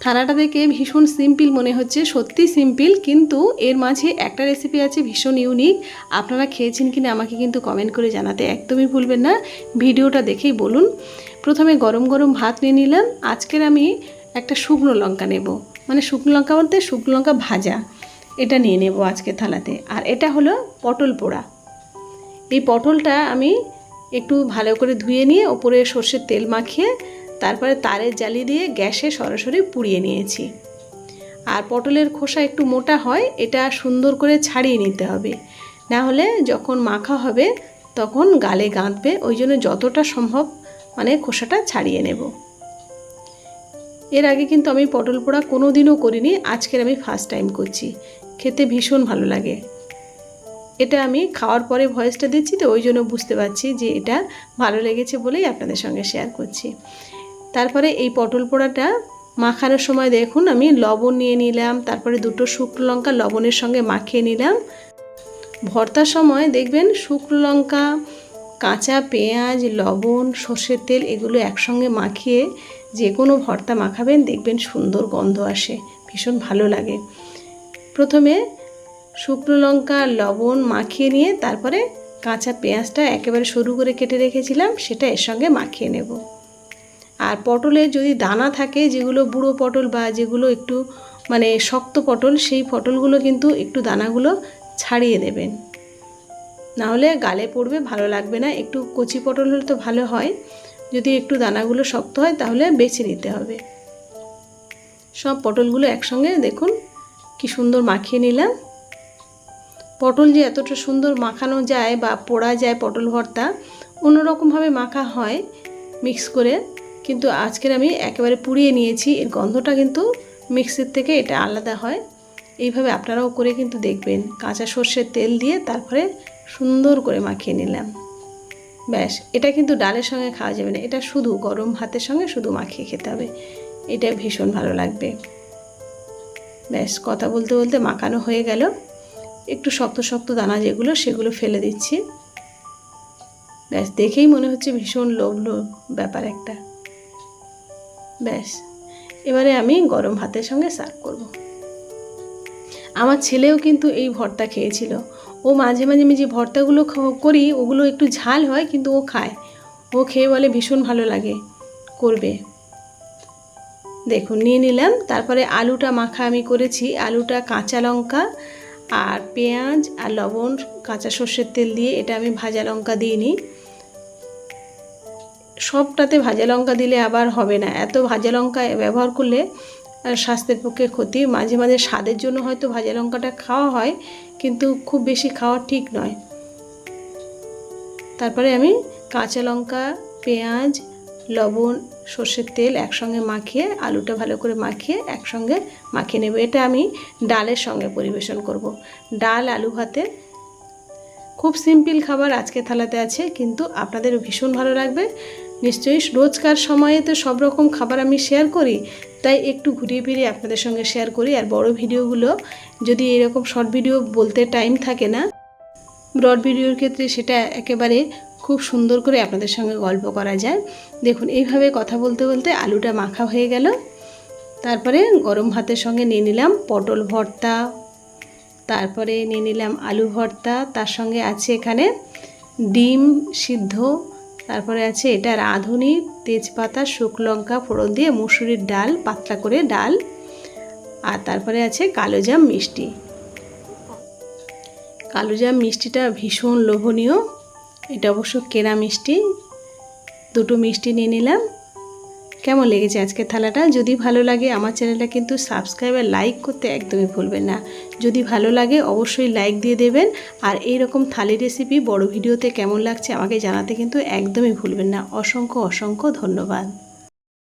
থালাটা দেখে ভীষণ সিম্পল মনে হচ্ছে, সত্যি সিম্পল, কিন্তু এর মাঝে একটা রেসিপি আছে ভীষণ ইউনিক আপনারা খেয়েছেন কিনা আমাকে কিন্তু কমেন্ট করে জানাতে একদমই ভুলবেন না। ভিডিওটা দেখেই বলুন। প্রথমে গরম গরম ভাত নিয়ে নিলাম। আজকের আমি একটা শুকনো লঙ্কা নেব। মানে শুকনো লঙ্কা বলতে শুকনো লঙ্কা ভাজা। এটা নিয়ে নেব আজকে থালাতে। আর এটা হলো পটল পোড়া। এই পটলটা আমি একটু ভালো করে ধুয়ে নিয়ে ওপরে সর্ষের তেল মাখিয়ে তারপরে তারের জালি দিয়ে গ্যাসে সরাসরি পুড়িয়ে নিয়েছি। আর পটলের খোসা একটু মোটা হয়, এটা সুন্দর করে ছাড়িয়ে নিতে হবে। না হলে যখন মাখা হবে, তখন গালে গাঁথবে, ওই জন্য যতটা সম্ভব মানে খোসাটা ছাড়িয়ে নেব। এর আগে কিন্তু আমি পটল পোড়া কোনো দিনও করিনি, আজকের আমি ফার্স্ট টাইম করছি। খেতে ভীষণ ভালো লাগে। এটা আমি খাওয়ার পরে ভয়েসটা দিচ্ছি, তো ওই জন্য বুঝতে পারছি যে এটা ভালো লেগেছে বলেই আপনাদের সঙ্গে শেয়ার করছি। তারপরে এই পটল পোড়াটা মাখানোর সময় দেখুন আমি লবণ নিয়ে নিলাম, তারপরে দুটো শুকনো লঙ্কা লবণের সঙ্গে মাখিয়ে নিলাম। ভর্তার সময় দেখবেন শুকনো লঙ্কা, কাঁচা পেঁয়াজ, লবণ, সর্ষের তেল এগুলো একসঙ্গে মাখিয়ে যে কোনো ভর্তা মাখাবেন, দেখবেন সুন্দর গন্ধ আসে, ভীষণ ভালো লাগে। প্রথমে শুকনো লঙ্কা লবণ মাখিয়ে নিয়ে তারপরে কাঁচা পেঁয়াজটা একেবারে সরু করে কেটে রেখেছিলাম, সেটা এর সঙ্গে মাখিয়ে নেব। আর পটলে যদি দানা থাকে, যেগুলো বুড়ো পটল বা যেগুলো একটু মানে শক্ত পটল, সেই পটলগুলো কিন্তু একটু দানাগুলো ছাড়িয়ে দেবেন। নাহলে গালে পড়বে, ভালো লাগবে না। একটু কচি পটল হলে তো ভালো হয়। যদি একটু দানাগুলো শক্ত হয়, তাহলে বেছে নিতে হবে। সব পটলগুলো একসঙ্গে দেখুন কি সুন্দর মাখিয়ে নিলাম। পটল যে এতটা সুন্দর মাখানো যায় বা পোড়া যায় পটল ভর্তা, অন্যরকমভাবে মাখা হয়, মিক্স করে। কিন্তু আজকের আমি একেবারে পুড়িয়ে নিয়েছি। এর গন্ধটা কিন্তু মিক্সির থেকে এটা আলাদা হয়। এইভাবে আপনারাও করে কিন্তু দেখবেন। কাঁচা সর্ষের তেল দিয়ে তারপরে সুন্দর করে মাখিয়ে নিলাম। ব্যাস, এটা কিন্তু ডালের সঙ্গে খাওয়া যাবে না। এটা শুধু গরম ভাতের সঙ্গে শুধু মাখিয়ে খেতে হবে। এটা ভীষণ ভালো লাগবে। ব্যাস, কথা বলতে বলতে মাখানো হয়ে গেল। একটু শক্ত শক্ত দানা যেগুলো, সেগুলো ফেলে দিচ্ছি। ব্যাস, দেখেই মনে হচ্ছে ভীষণ লোভ ব্যাপার একটা। ব্যাস, এবারে আমি গরম ভাতের সঙ্গে সার্ভ করব। আমার ছেলেও কিন্তু এই ভর্তা খেয়েছিল। ও মাঝে মাঝে আমি যে ভর্তাগুলো করি, ওগুলো একটু ঝাল হয়, কিন্তু ও খায়। ও খেয়ে বলে ভীষণ ভালো লাগে, করবে। দেখুন, নিয়ে নিলাম। তারপরে আলুটা মাখা আমি করেছি। আলুটা কাঁচা লঙ্কা আর পেঁয়াজ আর লবণ, কাঁচা সর্ষের তেল দিয়ে এটা আমি ভাজা লঙ্কা দিইনি সবটাতে ভাজা লঙ্কা দিলে আবার হবে না। এত ভাজা লঙ্কা ব্যবহার করলে স্বাস্থ্যের পক্ষে ক্ষতি। মাঝে মাঝে স্বাদের জন্য হয়তো ভাজা লঙ্কাটা খাওয়া হয়, কিন্তু খুব বেশি খাওয়া ঠিক নয়। তারপরে আমি কাঁচা লঙ্কা, পেঁয়াজ, লবণ, সর্ষের তেল একসঙ্গে মাখিয়ে, আলুটা ভালো করে মাখিয়ে একসঙ্গে মাখিয়ে নেব। এটা আমি ডালের সঙ্গে পরিবেশন করব। ডাল, আলু ভাতে খুব সিম্পল খাবার আজকে থালাতে আছে, কিন্তু আপনাদের ভীষণ ভালো লাগবে। নিশ্চয়ই রোজকার সময়ে তো সব রকম খাবার আমি শেয়ার করি, তাই একটু ঘুরিয়ে ফিরিয়ে আপনাদের সঙ্গে শেয়ার করি। আর বড় ভিডিওগুলো যদি এরকম শর্ট ভিডিও বলতে টাইম থাকে না ব্রড ভিডিওর ক্ষেত্রে সেটা একেবারে খুব সুন্দর করে আপনাদের সঙ্গে গল্প করা যায়। দেখুন, এইভাবে কথা বলতে বলতে আলুটা মাখা হয়ে গেল। তারপরে গরম ভাতের সঙ্গে নিয়ে নিলাম পটল ভর্তা, তারপরে নিয়ে নিলাম আলু ভর্তা, তার সঙ্গে আছে এখানে ডিম সিদ্ধ তারপরে আছে এটা রাঁধুনি, তেজপাতা শুকলঙ্কা ফোড়ন দিয়ে মুসুরির ডাল, পাতলা করে ডাল। আর তারপরে আছে কালোজাম মিষ্টি। কালোজাম মিষ্টিটা ভীষণ লোভনীয়। এটা অবশ্য কেনা মিষ্টি? দুটো মিষ্টি নিয়ে নিলাম। কেমন লেগেছে আজকের থালাটা? যদি ভালো লাগে, আমার চ্যানেলটা কিন্তু সাবস্ক্রাইব আর লাইক করতে একদমই ভুলবেন না। যদি ভালো লাগে, অবশ্যই লাইক দিয়ে দেবেন। আর এই রকম থালি রেসিপি বড় ভিডিওতে কেমন লাগছে, আমাকে জানাতে কিন্তু একদমই ভুলবেন না। অসংখ্য অসংখ্য ধন্যবাদ।